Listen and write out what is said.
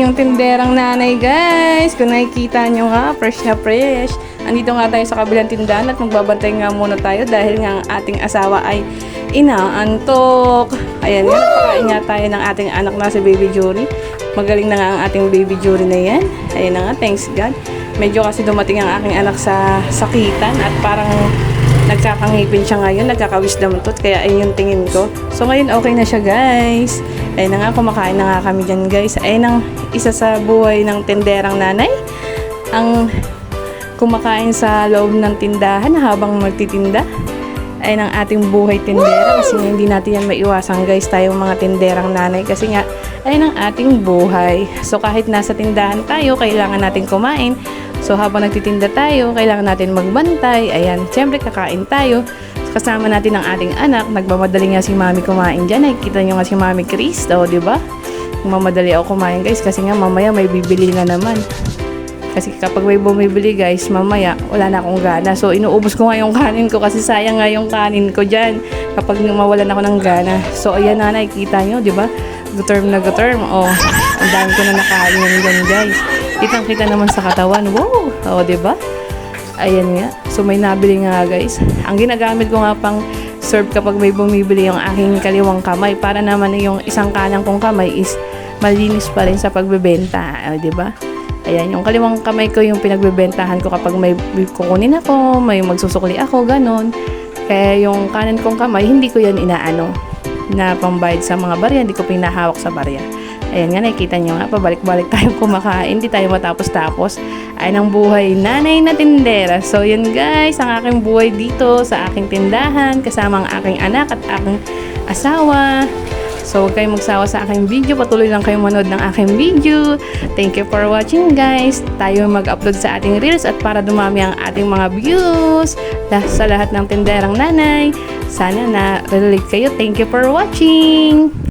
yung tinderang nanay guys. Kung nakikita nyo nga, fresh na fresh. Andito nga tayo sa kabilang tindahan at magbabantay nga muna tayo dahil nga ang ating asawa ay inaantok. Ayan, nga, nagpakain nga tayo ng ating anak na si Baby Jury. Magaling na nga ang ating Baby Jury na yan. Ayan na nga, thanks God. Medyo kasi dumating ang aking anak sa sakitan at parang nagkakangipin siya ngayon, nagkaka-wisdom tooth, kaya ayun yung tingin ko. So ngayon okay na siya guys. Ayun na nga, kumakain na nga kami dyan guys. Ayun ang isa sa buhay ng tenderang nanay. Ang kumakain sa loob ng tindahan habang magtitinda. Ayun ang ating buhay tindera kasi hindi natin yan maiwasan guys tayong mga tinderang nanay kasi nga ayun ang ating buhay. So kahit nasa tindahan tayo, kailangan natin kumain. So habang nagtitinda tayo, kailangan natin magbantay. Ayan, siyempre kakain tayo. Kasama natin ang ating anak. Nagmamadali nga si mami kumain dyan. Nakikita nyo nga si mami Chris, o di ba? Mamadali ako kumain guys kasi nga mamaya may bibili na naman. Kasi kapag may bumibili guys, mamaya wala na akong gana. So inuubos ko nga yung kanin ko kasi sayang nga yung kanin ko dyan kapag mawalan ako ng gana. So ayan na nakikita nyo, di ba? Guterm na guterm. Oh, ang dami ko na nakain yan dyan guys. Kitang kita naman sa katawan. Wow! Di ba? Ayan nga. So may nabili nga guys. Ang ginagamit ko nga pang serve kapag may bumibili yung aking kaliwang kamay para naman yung isang kanang kong kamay is malinis pa rin sa pagbebenta. Oh, di ba? Ayan, yung kaliwang kamay ko yung pinagbebentahan ko kapag may kukunin ako, may magsusukli ako, ganon. Kaya yung kanan kong kamay, hindi ko yan inaano na pambayad sa mga barya, hindi ko pinahawak sa barya. Ayan nga, nakikita nyo nga, pabalik-balik tayong kumakain, hindi tayo matapos-tapos. Ay ng buhay nanay na tindera. So yun guys, ang aking buhay dito sa aking tindahan, kasama ang aking anak at aking asawa. So, huwag kayong magsawa sa aking video. Patuloy lang kayong manood ng aking video. Thank you for watching, guys. Tayo mag-upload sa ating reels at para dumami ang ating mga views sa lahat ng tinderang nanay. Sana na-relate kayo. Thank you for watching!